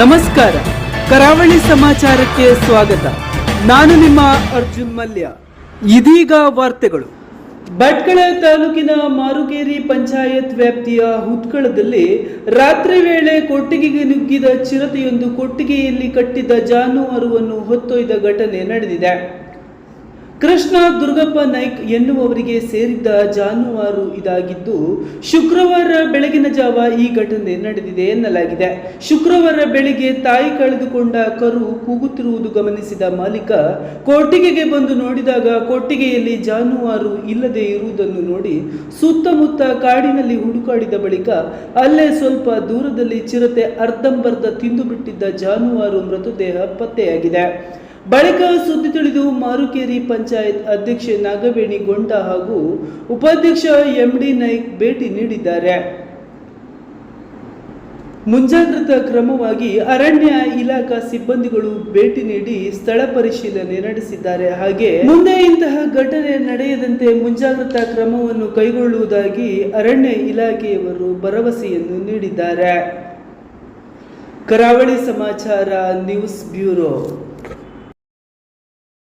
ನಮಸ್ಕಾರ. ಕರಾವಳಿ ಸಮಾಚಾರಕ್ಕೆ ಸ್ವಾಗತ. ನಾನು ನಿಮ್ಮ ಅರ್ಜುನ್ ಮಲ್ಯ. ಇದೀಗ ವಾರ್ತೆಗಳು. ಭಟ್ಕಳ ತಾಲೂಕಿನ ಮಾರುಗೇರಿ ಪಂಚಾಯತ್ ವ್ಯಾಪ್ತಿಯ ಹುತ್ಕಳದಲ್ಲಿ ರಾತ್ರಿ ವೇಳೆ ಕೊಟ್ಟಿಗೆಗೆ ನುಗ್ಗಿದ ಚಿರತೆಯೊಂದು ಕೊಟ್ಟಿಗೆಯಲ್ಲಿ ಕಟ್ಟಿದ್ದ ಜಾನುವಾರುವನ್ನು ಹೊತ್ತೊಯ್ದ ಘಟನೆ ನಡೆದಿದೆ. ಕೃಷ್ಣ ದುರ್ಗಪ್ಪ ನಾಯ್ಕ್ ಎನ್ನುವವರಿಗೆ ಸೇರಿದ್ದ ಜಾನುವಾರು ಇದಾಗಿದ್ದು, ಶುಕ್ರವಾರ ಬೆಳಗಿನ ಜಾವ ಈ ಘಟನೆ ನಡೆದಿದೆ ಎನ್ನಲಾಗಿದೆ. ಶುಕ್ರವಾರ ಬೆಳಿಗ್ಗೆ ತಾಯಿ ಕಳೆದುಕೊಂಡ ಕರು ಕೂಗುತ್ತಿರುವುದು ಗಮನಿಸಿದ ಮಾಲೀಕ, ಕೊಟ್ಟಿಗೆಗೆ ಬಂದು ನೋಡಿದಾಗ ಕೊಟ್ಟಿಗೆಯಲ್ಲಿ ಜಾನುವಾರು ಇಲ್ಲದೆ ಇರುವುದನ್ನು ನೋಡಿ ಸುತ್ತಮುತ್ತ ಕಾಡಿನಲ್ಲಿ ಹುಡುಕಾಡಿದ ಬಳಿಕ ಅಲ್ಲೇ ಸ್ವಲ್ಪ ದೂರದಲ್ಲಿ ಚಿರತೆ ಅರ್ಧಂಬರ್ಧ ತಿಂದು ಬಿಟ್ಟಿದ್ದ ಜಾನುವಾರು ಮೃತದೇಹ ಪತ್ತೆಯಾಗಿದೆ. ಬಳಿಕ ಸುದ್ದಿ ತಿಳಿದು ಮಾರುಕೇರಿ ಪಂಚಾಯತ್ ಅಧ್ಯಕ್ಷೆ ನಾಗವೇಣಿ ಗೊಂಡ ಹಾಗೂ ಉಪಾಧ್ಯಕ್ಷ ಎಂಡಿ ನಾಯ್ಕ್ ಭೇಟಿ ನೀಡಿದ್ದಾರೆ. ಮುಂಜಾಗ್ರತಾ ಕ್ರಮವಾಗಿ ಅರಣ್ಯ ಇಲಾಖಾ ಸಿಬ್ಬಂದಿಗಳು ಭೇಟಿ ನೀಡಿ ಸ್ಥಳ ಪರಿಶೀಲನೆ ನಡೆಸಿದ್ದಾರೆ. ಹಾಗೆ ಮುಂದೆ ಇಂತಹ ಘಟನೆ ನಡೆಯದಂತೆ ಮುಂಜಾಗ್ರತಾ ಕ್ರಮವನ್ನು ಕೈಗೊಳ್ಳುವುದಾಗಿ ಅರಣ್ಯ ಇಲಾಖೆಯವರು ಭರವಸೆಯನ್ನು ನೀಡಿದ್ದಾರೆ. ಕರಾವಳಿ ಸಮಾಚಾರ ನ್ಯೂಸ್ ಬ್ಯೂರೋ.